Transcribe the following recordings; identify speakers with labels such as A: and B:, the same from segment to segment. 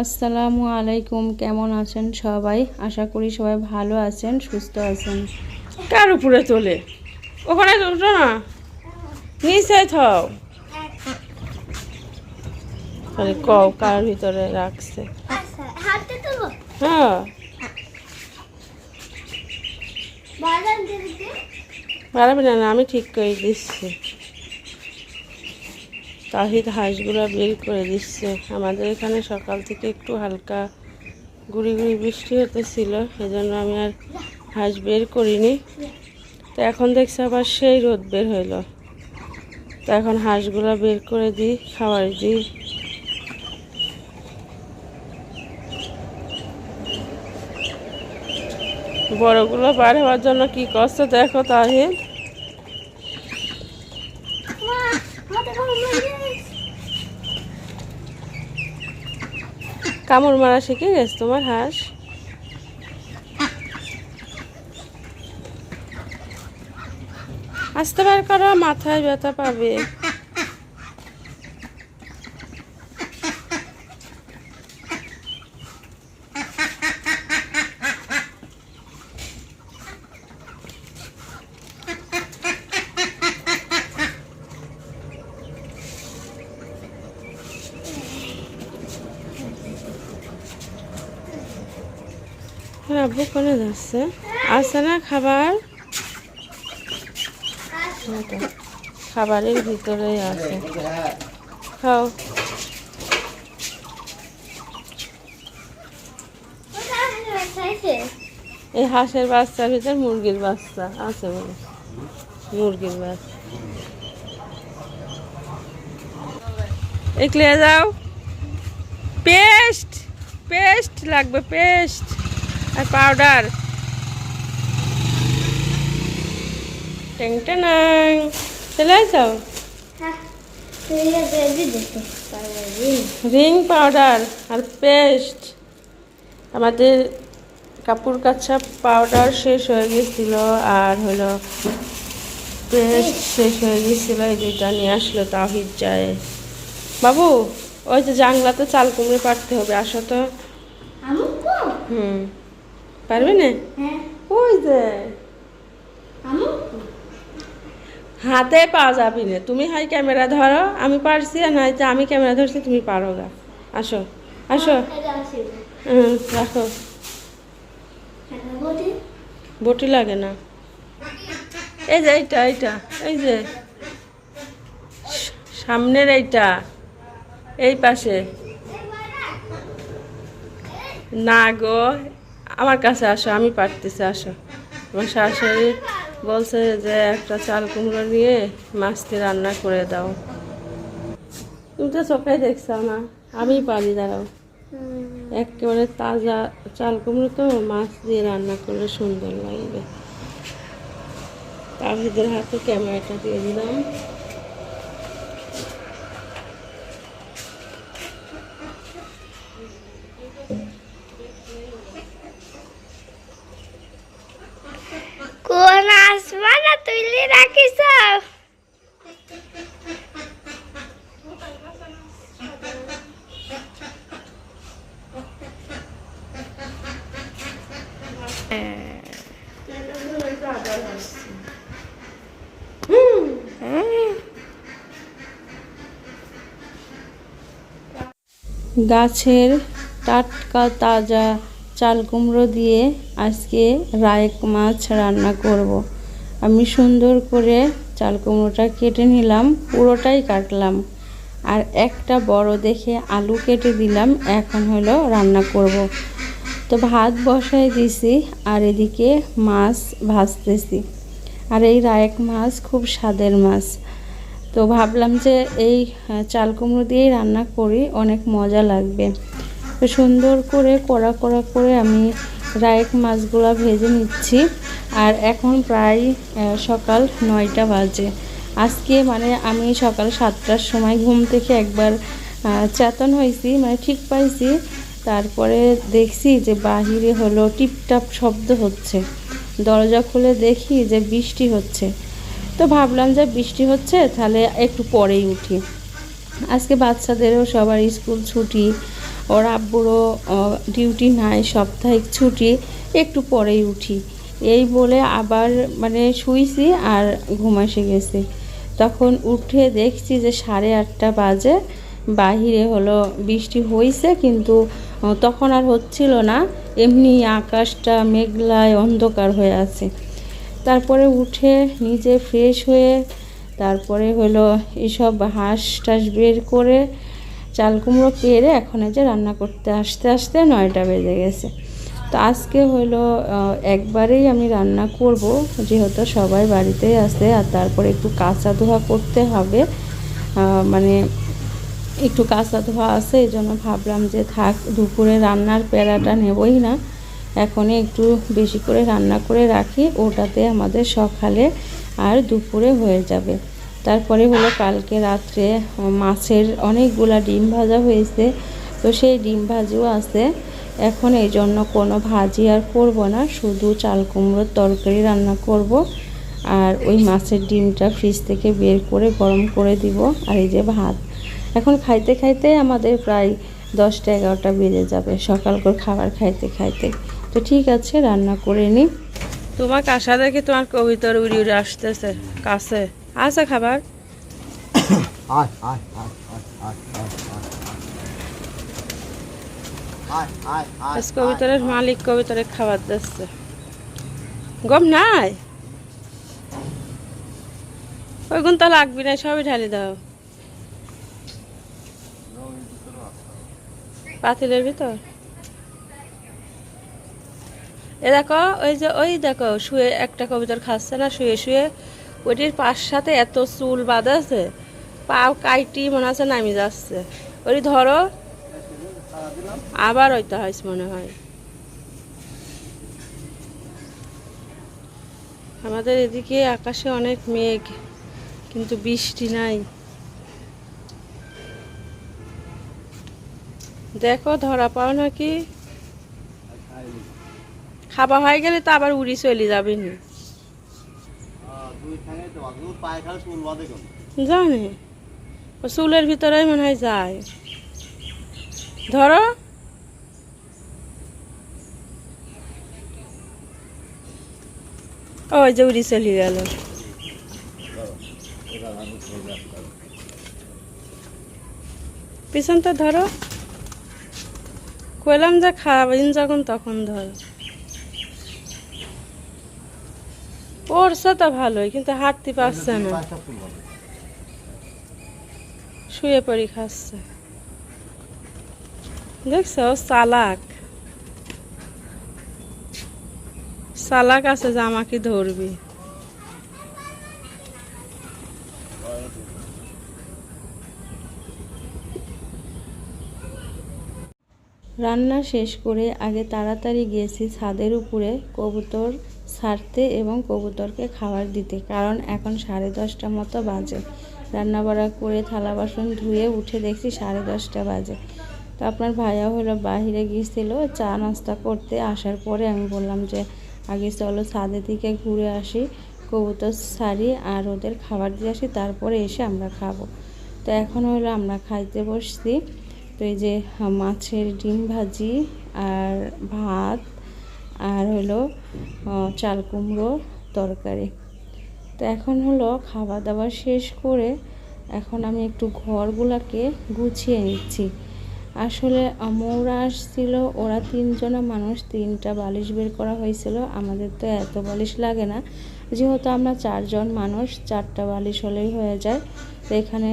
A: আসসালামু আলাইকুম কেমন আছেন সবাই? আশা করি সবাই ভালো আছেন সুস্থ আছেন।
B: কার উপরে তোলে? ওখানে তুলছো না। নিচে থাও। খালি কও কার ভিতরে রাখছে?
C: আচ্ছা
B: হ্যাঁ। না না, আমি ঠিক করে দিচ্ছি। তাহিদ হাঁসগুলো বের করে দিচ্ছে। আমাদের এখানে সকাল থেকে একটু হালকা গুড়ি গুড়ি বৃষ্টি হতেছিল, সেজন্য আমি আর হাঁস বের করিনি। তো এখন দেখছি আবার সেই রোদ বের হইল। তো এখন হাঁসগুলো বের করে দিই, খাবার দিই। বড়গুলো বার হওয়ার জন্য কি কষ্ট দেখো তাহিদ
C: মা হাতে কামড়
B: কামড় মারা শিখে গেছে তোমার হাঁস। আসতে বার করো মাথায় ব্যথা পাবে। আব্বু যাচ্ছে। আসছে না খাবার? খাবারের ভিতরেই আছে। খাও। এই হাঁসের বাচ্চার ভিতর মুরগির বাচ্চা আছে বলে। মুরগির বাচ্চা। একলে যাও। পেস্ট! পেস্ট লাগবে, পেস্ট! আর পাউডার টেং টেনাং চলে
C: পারবি
B: রিং পাউডার আর পেস্ট আমাদের কাপড় কাচা পাউডার শেষ হয়ে গেছিল আর হলো পেস্ট শেষ হয়ে গেছিল এই দুইটা নিয়ে আসলো তাহিদ যায় বাবু ওই যে জাংলাতে চাল কুমড়ে পারতে হবে আসো তো? হুম। পারবে না?
C: হ্যাঁ।
B: ওই যে। হাতে পাওয়া যাবি না। তুমি হয় ক্যামেরা ধরো আমি পারছি আর নাই যে আমি ক্যামেরা ধরছি তুমি পারো গা। আসো আসো। হুম রাখো। বটি লাগে না। এই যে এইটা এইটা এই যে। সামনের এইটা এই পাশে। না গো আমার কাছে আসো আমি পারতেছি আসো। আমার শাশুড়ি বলছে যে একটা চাল কুমড়ো নিয়ে মাছটি রান্না করে দাও। তুমি তো চোখে দেখছ না আমি পারি দাঁড়াও। একেবারে তাজা চাল কুমড়ো তো মাছ দিয়ে রান্না করলে সুন্দর লাগবে। তাহিদের হাতে ক্যামেরাটা দিয়ে দিলাম।
A: গাছের টাটকা তাজা চাল কুমড়ো দিয়ে আজকে রায়েক মাছ রান্না করব। আমি সুন্দর করে চাল কুমড়োটা কেটে নিলাম, পুরোটাই কাটলাম আর একটা বড় দেখে আলু কেটে দিলাম, এখন হলো রান্না করব। তো ভাত বসাই দিছি, আর এদিকে মাছ ভাজতেছি আর এই রায়েক মাছ খুব স্বাদের মাছ তো ভাবলাম যে এই চাল কুমড়ো দিয়েই রান্না করি, অনেক মজা লাগবে। তো সুন্দর করে কড়া কড়া করে আমি রায়েক মাছগুলো ভেজে নিচ্ছি। আর এখন প্রায় সকাল নয়টা বাজে। আজকে মানে আমি সকাল সাতটার সময় ঘুম থেকে একবার চেতন হয়েছি মানে ঠিক পাইছি। তারপরে দেখছি যে বাহিরে হলো টিপটাপ শব্দ হচ্ছে। দরজা খুলে দেখি যে বৃষ্টি হচ্ছে। তো ভাবলাম যে বৃষ্টি হচ্ছে, তাহলে একটু পরেই উঠি। আজকে বাচ্চাদেরও সবার স্কুল ছুটি,
B: ওর আব্বুরও ডিউটি নাই, সাপ্তাহিক ছুটি, একটু পরেই উঠি। এই বলে আবার মানে শুইছি আর ঘুম এসে গেছে। তখন উঠে দেখছি যে সাড়ে আটটা বাজে, বাহিরে হলো বৃষ্টি হয়েছে কিন্তু তখন আর হচ্ছিল না, এমনি আকাশটা মেঘলায় অন্ধকার হয়ে আছে। তারপরে উঠে নিজে ফ্রেশ হয়ে তারপরে হলো এসব হাঁস টাস বের করে চাল কুমড়ো পেরে এখন যে রান্না করতে আসতে আসতে নয়টা বেজে গেছে। তো আজকে হলো একবারেই আমি রান্না করব, যেহেতু সবাই বাড়িতেই আছে, আর তারপরে একটু কাঁচা ধোয়া করতে হবে। মানে একটু কাঁচা ধোয়া আছে এই জন্য ভাবলাম যে থাক, দুপুরে রান্নার প্যারাটা নেবই না। এখনই একটু বেশি করে রান্না করে রাখি, ওটাতে আমাদের সকালে আর দুপুরে হয়ে যাবে। তারপরে হলো কালকে রাত্রে মাছের অনেকগুলা ডিম ভাজা হয়েছে। তো সেই ডিম ভাজিও আছে। এখন এই জন্য কোনো ভাজি আর করব না, শুধু চাল কুমড়োর তরকারি রান্না করব। আর ওই মাছের ডিমটা ফ্রিজ থেকে বের করে গরম করে দিব, আর এই যে ভাত। এখন খাইতে খাইতে আমাদের প্রায় দশটা এগারোটা বেজে যাবে সকাল করে খাবার খাইতে খাইতে। তো ঠিক আছে রান্না করে নিই
D: তোমার কাঁসা দেখে তোমার কবিতার উড়ি উড়ে আসতেছে কাছে। আছে খাবার? কবিতরের মালিক কবিতরের খাবার দিচ্ছে। গম নাই? ওই গুণ তো লাগবি না সবই ঢালি দাও। পাতিলের ভিতর? এ দেখো, ওই যে, ওই দেখো, শুয়ে একটা কবিতার খাচ্ছে না, শুয়ে শুয়ে। ওইটির পাশ সাথে এত চুল বাঁধা আছে, পাও কাইটি মনে আছে নামি যাচ্ছে। ওই ধরো, আবার ওইটা হয় মনে হয়। আমাদের এদিকে আকাশে অনেক মেঘ, কিন্তু বৃষ্টি নাই। দেখো, ধরা পাও নাকি? খাবা হয়ে গেলে তো আবার উড়ি চলে যাবে নি।
E: তো?
D: জানে? ও চুলের ভিতরে মনে হয় যায়। ধরো। ওই যে উড়ি চলে গেল। পিছনটা ধরো। কইলাম যে খাবেন যখন, তখন ধরো। পড়ছে তো ভালোই, কিন্তু হাঁটতে পারছে না। শুয়ে পড়ি খাচ্ছে। দেখছ চালাক। চালাক আছে যে আমাকে ধরবি।
B: রান্না শেষ করে আগে তাড়াতাড়ি গিয়েছি ছাদের উপরে কবুতর ছাড়তে এবং কবুতরকে খাবার দিতে, কারণ এখন সাড়ে দশটা মতো বাজে। রান্না বাড়া করে থালা বাসন ধুয়ে উঠে দেখছি সাড়ে দশটা বাজে। তো আপনার ভাইয়া হলো বাহিরে গিয়েছিল চা নাস্তা করতে, আসার পরে আমি বললাম যে, আগে চলো ছাদে থেকে ঘুরে আসি, কবুতর সারি আর ওদের খাবার দিয়ে আসি, তারপরে এসে আমরা খাব। তো এখন হলো আমরা খাইতে বসছি। তো এই যে মাছের ডিম ভাজি আর ভাত আর হলো চাল কুমড়ো তরকারি। তো এখন হলো খাওয়া দাওয়া শেষ করে এখন আমি একটু ঘরগুলাকে গুছিয়ে নিচ্ছি। আসলে মৌরা আসছিল, ওরা তিনজনা মানুষ, তিনটা বালিশ বের করা হয়েছিল। আমাদের তো এত বালিশ লাগে না। যেহেতু আমরা চারজন মানুষ, চারটা বালিশ হলেই হয়ে যায়। তো এখানে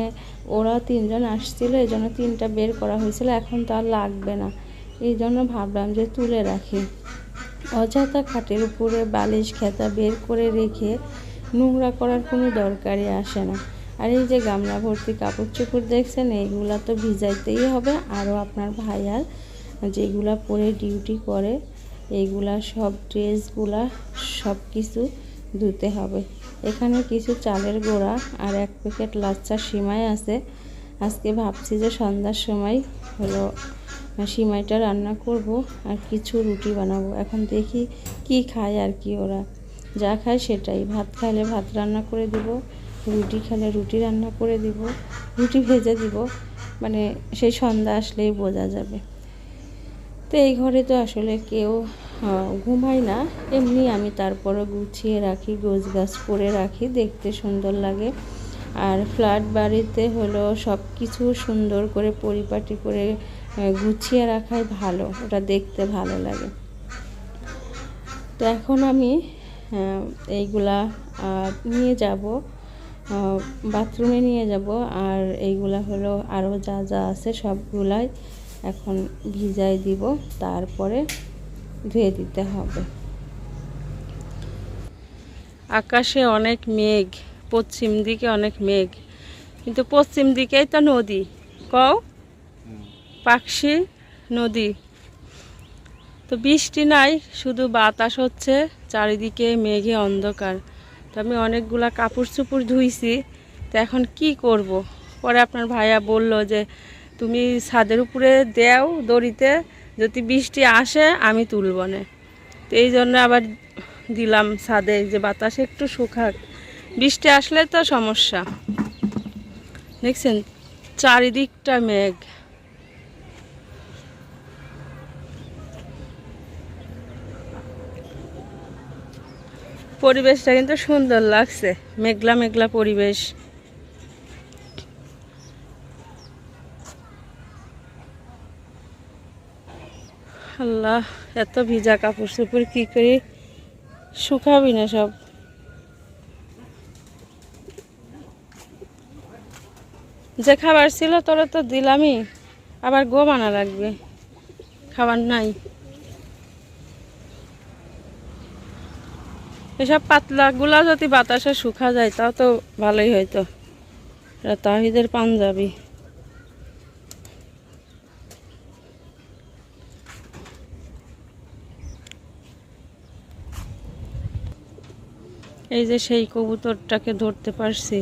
B: ওরা তিনজন আসছিল, এই জন্য তিনটা বের করা হয়েছিল। এখন তো আর লাগবে না। এই জন্য ভাবলাম যে তুলে রাখি। অযথা খাটের উপরে বালিশ খেতা বের করে রেখে নোংরা করার কোনো দরকারই আসে না। আর এই যে গামলা ভর্তি কাপড় চোপড় দেখছেন, এইগুলা তো ভিজাইতেই হবে। আরও আপনার ভাইয়ার যেগুলা পরে ডিউটি করে, এইগুলা সব ড্রেসগুলা সব কিছু ধুতে হবে। এখানে কিছু চালের গোড়া আর এক প্যাকেট লাচ্চা সিমাই আছে। আজকে ভাবছি যে সন্ধ্যার সময় হলো সিমাইটা রান্না করব আর কিছু রুটি বানাবো। এখন দেখি কি খায় আর কি ওরা। যা খায় সেটাই। ভাত খাইলে ভাত রান্না করে দিব, রুটি খেলে রুটি রান্না করে দিব, রুটি ভেজে দিব। মানে সেই সন্ধ্যা আসলেই বোঝা যাবে।
F: তো এই ঘরে তো আসলে কেউ ঘুমায় না। এমনি আমি তারপরে গুছিয়ে রাখি গোছ গাছ করে রাখি, দেখতে সুন্দর লাগে। আর ফ্ল্যাট বাড়িতে হলো সব কিছু সুন্দর করে পরিপাটি করে গুছিয়ে রাখাই ভালো, ওটা দেখতে ভালো লাগে। তো এখন আমি এইগুলা নিয়ে যাব বাথরুমে নিয়ে যাব, আর এইগুলা হলো আরও যা যা আছে সবগুলাই এখন ভিজাই দিব, তারপরে ধুয়ে দিতে হবে।
B: আকাশে অনেক মেঘ, পশ্চিম দিকে অনেক মেঘ, কিন্তু পশ্চিম দিকেই তো নদী। কও? পাকশি নদী। তো বৃষ্টি নাই, শুধু বাতাস হচ্ছে, চারিদিকে মেঘে অন্ধকার। তো আমি অনেকগুলা কাপড় চুপড় ধুইছি, তো এখন কি করব। পরে আপনার ভাইয়া বলল যে, তুমি ছাদের উপরে দেও দড়িতে, যদি বৃষ্টি আসে আমি তুলব না। তো এই জন্য আবার দিলাম ছাদে, যে বাতাস একটু শুকাক। বৃষ্টি আসলে তো সমস্যা। দেখছেন, চারিদিকটা মেঘ। পরিবেশটা কিন্তু সুন্দর লাগছে। মেঘলা মেঘলা পরিবেশ। আল্লাহ, এত ভিজা কাপড় চোপড়, কি করি? শুকাবি না সব। যে খাবার ছিল তোরা তো দিলামই, আবার গো মানা লাগবে। খাবার নাই। এসব পাতলাগুলা যদি বাতাসে শুকা যায়, তাও তো ভালোই এটা তাহিদের পাঞ্জাবি। এই যে সেই কবুতরটাকে ধরতে পারছি।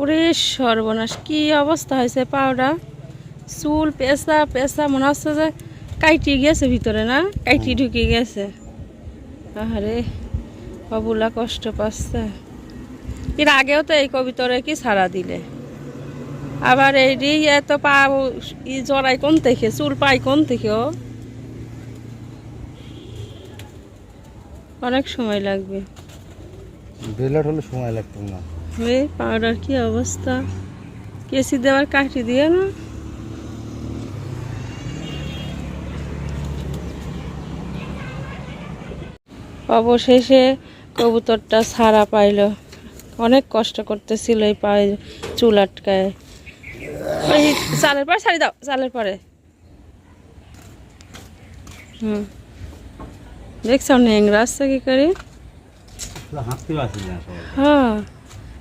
B: ওরে সর্বনাশ, কি অবস্থা হয়েছে পাওটা চুল পেঁচা পেঁচা, মনে হচ্ছে যে কাইটি গেছে ভিতরে, না? কাইটি ঢুকে গেছে। আরে বাবুলা কষ্ট পাচ্ছে। এর আগেও তো এই কবিতরে কি ছাড়া দিলে? আবার এই রে এত পা ই জড়াই কোন থেকে? চুল পাই কোন থেকে ও? অনেক সময় লাগবে।
D: বেলাট হলে সময় লাগতো না।
B: হে পাউডার কি অবস্থা? কেসি দেওয়ার কাঠি দিয়ে না? অবশেষে কবুতরটা ছাড়া পাইল। অনেক কষ্ট করতেছিল এই পায়ে চুল আটকায়। ওই চালের পরে ছাড়ি দাও চালের পরে। হুম। দেখছ নেংরা আসছে কি করে? হ্যাঁ।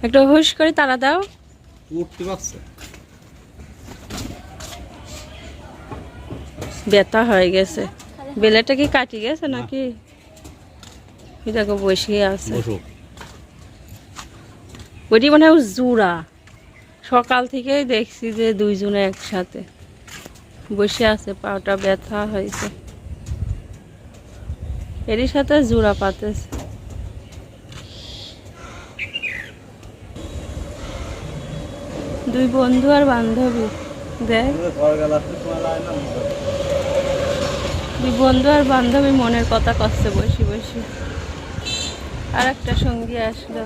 B: একটু হুশ করে তারা দাও।
D: উঠতে পারছে।
B: ব্যথা হয়ে গেছে। বেলেটা কি কাটি গেছে নাকি? দেখো বসিয়ে আছে। ওইটি মানে জুড়া সকাল থেকেই দেখছি যে দুইজনে একসাথে। বসে আছে পাওটা ব্যথা হয়েছে। এরই সাথে জোড়া পাতেছে। দুই বন্ধু আর বান্ধবী দেখ। দুই বন্ধু আর বান্ধবী মনের কথা কচ্ছে বসি বসি। আর একটা সঙ্গী আসলো।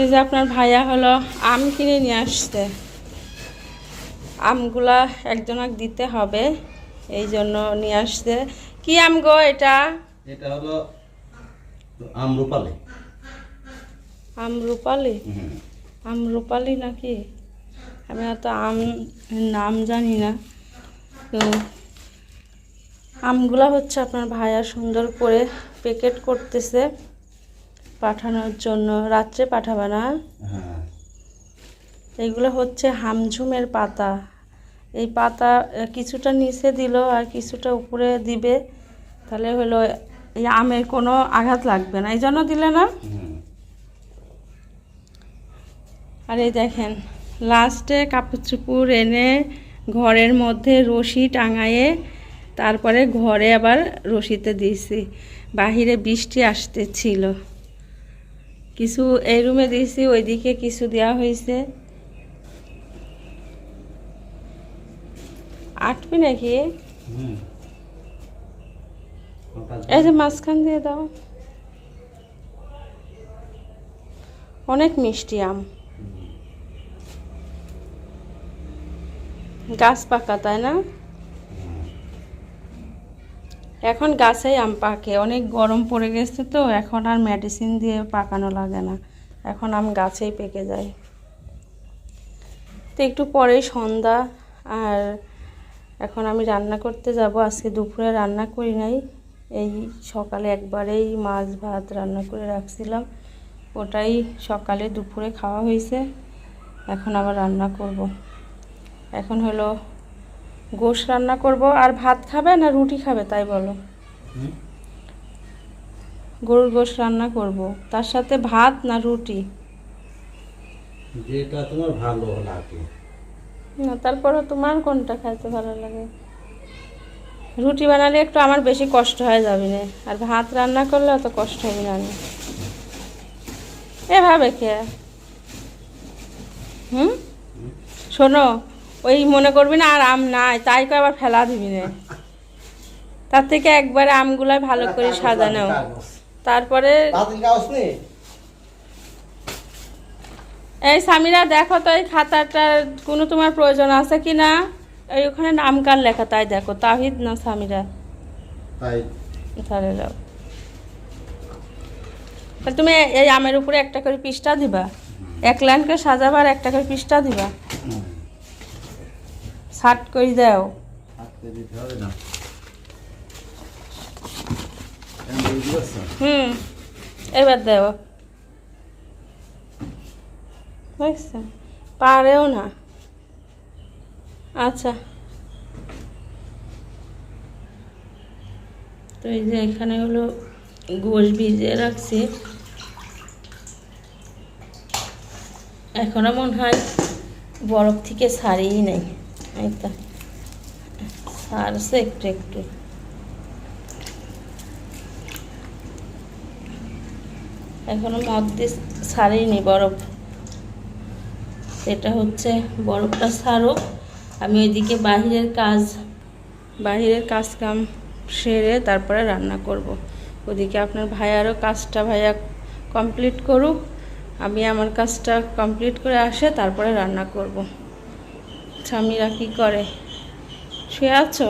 B: এই যে আপনার ভাইয়া হলো আম কিনে নিয়ে আসছে। আমগুলা একজনক দিতে হবে এই জন্য নিয়ে আসছে। কি আম গো এটা?
D: এটা হলো আমরুপালি।
B: আম রূপালি আম রূপালি নাকি? আমি অত আম নাম জানি না। তো আমগুলা হচ্ছে আপনার ভাইয়া সুন্দর করে প্যাকেট করতেছে পাঠানোর জন্য। রাত্রে পাঠাবে না?
D: হ্যাঁ।
B: এইগুলো হচ্ছে হামঝুমের পাতা। এই পাতা কিছুটা নিচে দিল আর কিছুটা উপরে দিবে। তাহলে হলো এই আমের কোনো আঘাত লাগবে না। এই জন্য দিলে না? আর এই দেখেন লাস্টে কাপড় এনে ঘরের মধ্যে রশি টাঙায়ে তারপরে ঘরে আবার রশিতে দিয়েছি। বাহিরে বৃষ্টি আসতেছিল। কিছু এই রুমে দিয়েছি ওইদিকে কিছু দেওয়া হয়েছে। আটবি নাকি? এই যে মাঝখান দিয়ে দাও। অনেক মিষ্টি আম। গাছ পাকা, তাই না? এখন গাছেই আম পাকে। অনেক গরম পড়ে গেছে তো, এখন আর মেডিসিন দিয়ে পাকানো লাগে না। এখন আম গাছেই পেকে যায়। তো একটু পরেই সন্ধ্যা, আর এখন আমি রান্না করতে যাব। আজকে দুপুরে রান্না করি নাই। এই সকালে একবারেই মাছ ভাত রান্না করে রাখছিলাম। ওটাই সকালে দুপুরে খাওয়া হয়েছে। এখন আবার রান্না করব। এখন হলো গোশ রান্না করব। আর ভাত খাবে না রুটি খাবে তাই বলো? গরুর গোশ রান্না করব। তার সাথে ভাত না রুটি?
E: যেটা তোমার ভালো লাগে।
B: না তারপরে তোমার কোনটা খাইতে ভালো লাগে? রুটি বানালে একটু আমার বেশি কষ্ট হয়ে যাবে না আর ভাত রান্না করলে অত কষ্ট হবে না না। এভাবে কে হুম? শোনো ওই মনে করবি না আর আম নাই তাই করে আবার ফেলা দিবি না তার থেকে একবারে আমগুলাই ভালো করে সাজানো। তারপরে এই সামিরা দেখো তো এই খাতাটার কোনো তোমার প্রয়োজন আছে কি না? এই ওখানে নাম কার লেখা তাই দেখো তাহিদ না সামিরা?
E: তাই।
B: তাহলে যাও তুমি এই আমের উপরে একটা করে পৃষ্ঠা দিবা। এক লাইন করে সাজাবার একটা করে পৃষ্ঠা দিবা। শার্ট করে দাও।
E: দিতে হবে না?
B: হুম এবার দেও। বুঝছ পারেও না। আচ্ছা। তো এই যে এখানে হলো গোশ ভিজিয়ে রাখছি। এখনও মনে হয় বরফ থেকে ছাড়িয়েই নেই। এই তো। একটু একটু। এখনও মধ্যে ছাড়িনি বরফ। এটা হচ্ছে বরফটা ছাড়ো আমি ওইদিকে বাহিরের কাজ বাহিরের কাজ কাম সেরে তারপরে রান্না করব। ওদিকে আপনার ভাইয়ারও কাজটা ভাইয়া কমপ্লিট করুক। আমি আমার কাজটা কমপ্লিট করে আসে তারপরে রান্না করব। স্বামীরা কি করে? শুয়ে আছো?